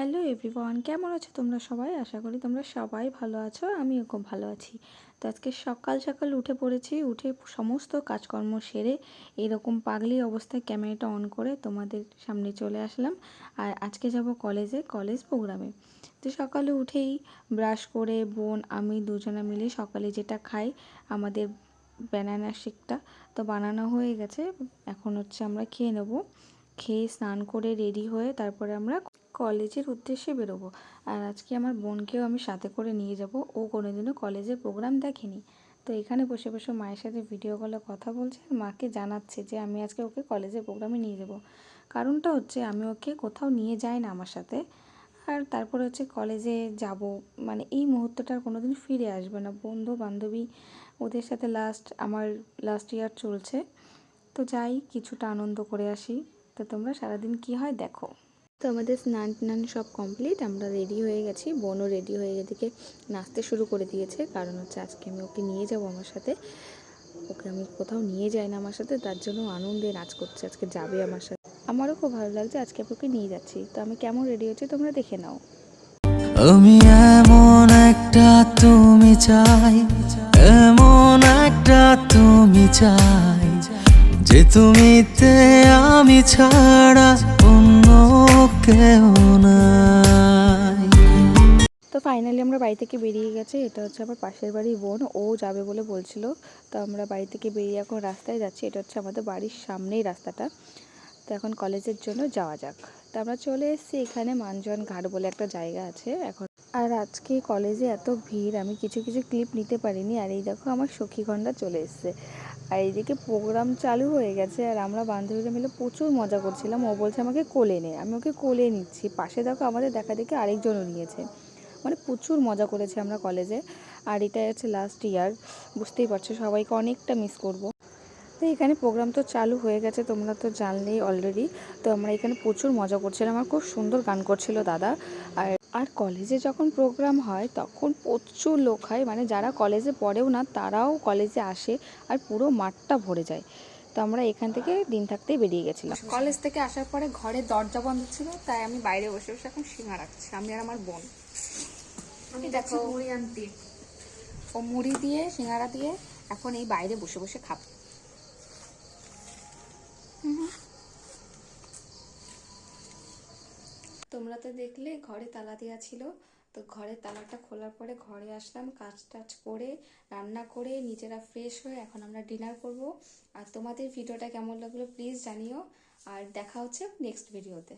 Hello everyone, কেমন আছো তোমরা সবাই? আশা করি তোমরা সবাই ভালো আছো, আমিও খুব ভালো আছি। তো আজকে সকাল সকাল উঠে পড়েছি, উঠে সমস্ত কাজকর্ম সেরে এরকম পাগলি অবস্থায় ক্যামেরাটা অন করে তোমাদের সামনে চলে আসলাম। আর আজকে যাব কলেজে, কলেজ প্রোগ্রামে। তো সকালে উঠেই ব্রাশ করে, বোন, আমি দুজনে মিলে সকালে যেটা খাই, আমাদের ব্যানানা শেকটা তো বানানো হয়ে গেছে, এখন হচ্ছে আমরা খেয়ে নেব। খেয়ে স্নান করে রেডি হয়ে তারপরে আমরা কলেজের উদ্দেশ্যে বেরোবো। আর আজকে আমার বোনকেও আমি সাথে করে নিয়ে যাব। ও কোনোদিনও কলেজের প্রোগ্রাম দেখেনি। তো এখানে বসে বসে মায়ের সাথে ভিডিও কলে কথা বলছে আর মাকে জানাচ্ছে যে আমি আজকে ওকে কলেজের প্রোগ্রামে নিয়ে যাব। কারণটা হচ্ছে আমি ওকে কোথাও নিয়ে যাই না আমার সাথে। আর তারপরে হচ্ছে কলেজে যাব। মানে এই মুহূর্তটা আর কোনোদিন ফিরে আসবে না। বন্ধু বান্ধবী ওদের সাথে লাস্ট আমার লাস্ট ইয়ার চলছে। তো যাই, কিছুটা আনন্দ করে আসি। তো তোমরা সারাদিন কি হয় দেখো। তো আমাদের স্নান টান সব কমপ্লিট আমরা রেডি হয়ে গেছি। বোনও রেডি হয়ে এদিকে নাচতে শুরু করে দিয়েছে। কারণ হচ্ছে আজকে আমি ওকে নিয়ে যাব আমার সাথে। ওকে আমি কোথাও নিয়ে যাই না আমার সাথে, তার জন্য আনন্দে নাচ করছে, আজকে যাবে আমার সাথে। আমারও খুব ভালো লাগছে, আজকে আমি ওকে নিয়ে যাচ্ছি। তো আমি কেমন রেডি হচ্ছি তোমরা দেখে নাও। আমি এমন একটা তুমি চাই, এমন একটা তুমি চাই। যে তুমিতে আমি ছাড়া অন্য কেউ নাই। তো ফাইনালি আমরা বাড়ি থেকে বেরিয়ে গেছে, এটা হচ্ছে আমার পাশের বাড়ির বোন, ও যাবে বলে বলছিল। তো আমরা বাড়ি থেকে বেরিয়ে এখন রাস্তায় যাচ্ছি, এটা হচ্ছে আমাদের বাড়ির সামনেই রাস্তাটা। তো এখন কলেজের জন্য যাওয়া যাক। তো আমরা চলে এসেছি এখানে মানজন ঘাট বলে একটা জায়গা আছে, এখন আর আজকে কলেজে এত ভিড়, আমি কিছু কিছু ক্লিপ নিতে পারিনি। আর এই দেখো আমার সখীগণরা চলে এসছে। আর এইদিকে প্রোগ্রাম চালু হয়ে গেছে আর আমরা বান্ধবীরা মিলে প্রচুর মজা করছিলাম। ও বলছে আমাকে কোলে নে, আমি ওকে কোলে নিচ্ছি। পাশে দেখো আমাদের দেখা দেখে আরেকজনও নিয়েছে। মানে প্রচুর মজা করেছি আমরা কলেজে আর এটাই হচ্ছে লাস্ট ইয়ার বুঝতেই পারছ, সবাইকে অনেকটা মিস করব। তো এখানে প্রোগ্রাম তো চালু হয়ে গেছে, তোমরা তো জানলেই অলরেডি তো আমরা এখানে প্রচুর মজা করছিলাম আর খুব সুন্দর গান করছিল দাদা। আর আর কলেজে যখন প্রোগ্রাম হয় তখন প্রচুর লোক হয়। মানে যারা কলেজে পড়েও না তারাও কলেজে আসে আর পুরো মাঠটা ভরে যায়। তো আমরা এখান থেকে দিন থাকতেই বেরিয়ে গেছিলাম। কলেজ থেকে আসার পরে ঘরে দরজা বন্ধ ছিল তাই আমি বাইরে বসে বসে এখন সিঙ্গা রাখছি আমি আর আমার বোন। আমি দেখো। দেখো মুড়ি আনতে ও মুড়ি দিয়ে সিঙ্গারা দিয়ে এখন এই বাইরে বসে বসে খাব। তোমরা তো দেখলে ঘরে তালা দেওয়া ছিল। তো ঘরের তালাটা খোলার পরে ঘরে আসলাম, কাজ টাজ করে, রান্না করে, নিজেরা ফ্রেশ হয়ে এখন আমরা ডিনার করব। আর তোমাদের ভিডিওটা কেমন লাগল প্লিজ জানিও। আর দেখা হচ্ছে নেক্সট ভিডিওতে